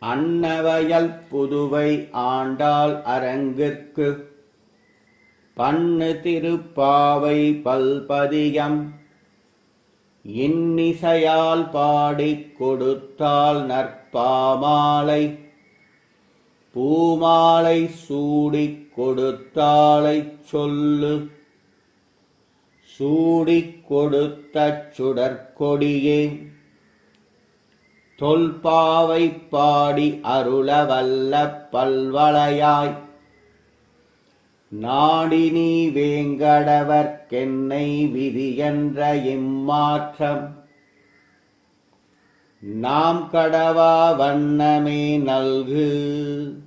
அன்னவயல் புதுவை ஆண்டாள் அரங்கிற்கு. பண்ணு திருப்பாவை பல்பதியம். இன்னிசையால் பாடிக் கொடுத்தால் நற்பாமாலை. பூமாலை சூடிக் கொடுத்தாளைச் சொல்லு. சூடிக் கொடுத்த சுடற்கொடியே. தொல்பாவை பாடி அருளவல்ல பல்வளையாய். நாடினி வேங்கடவர்க்கென்னை விதியென்ற இம்மாற்றம். நாம் கடவா வண்ணமே நல்கு.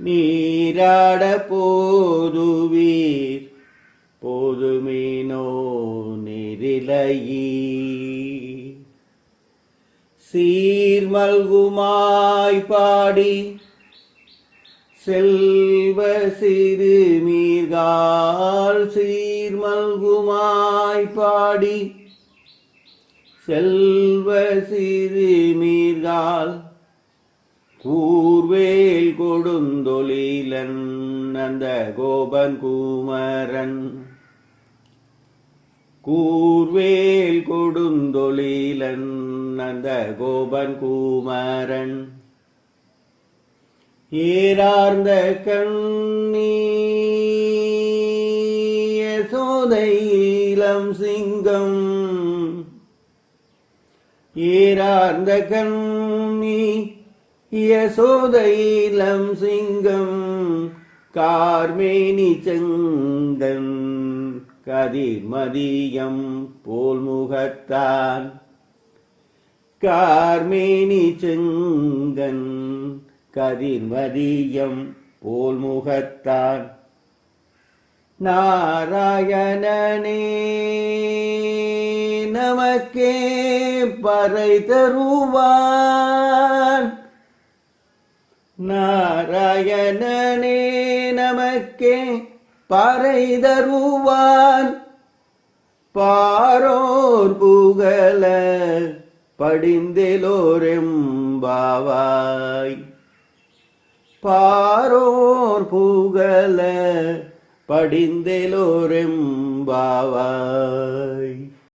நீராட போதுவீர். போதுமீனோ நெறிலையீர் சீர்மல்குமாய் பாடி செல்வ சிறுமீர்கால் சீர்மல்குமாய் பாடி செல்வ சிறுமீர்கால் கூர்வேல் கொடுந்தொழிலன் அந்த கோபன் குமரன் கூர்வேல் கொடுந்தொழிலன் அந்த கோபன் குமரன் ஏறார்ந்த கண்ணீய சோதை இளம் சிங்கம். ஏறார்ந்த கண்ணீ யசோதைலம் சிங்கம் கார்மேனி செங்கன் கதிர்மதியம் போல் முகத்தான் கார்மேனி செங்கன் கதிர்மதியம் போல் முகத்தான் நாராயணனே நமக்கே பறை தருவான். பறை தருவான் பாரோர் புகழ படிந்தெலோரெம்பாவாய். பாரோர் புகழ படிந்தெலோரெம்பாவாய்.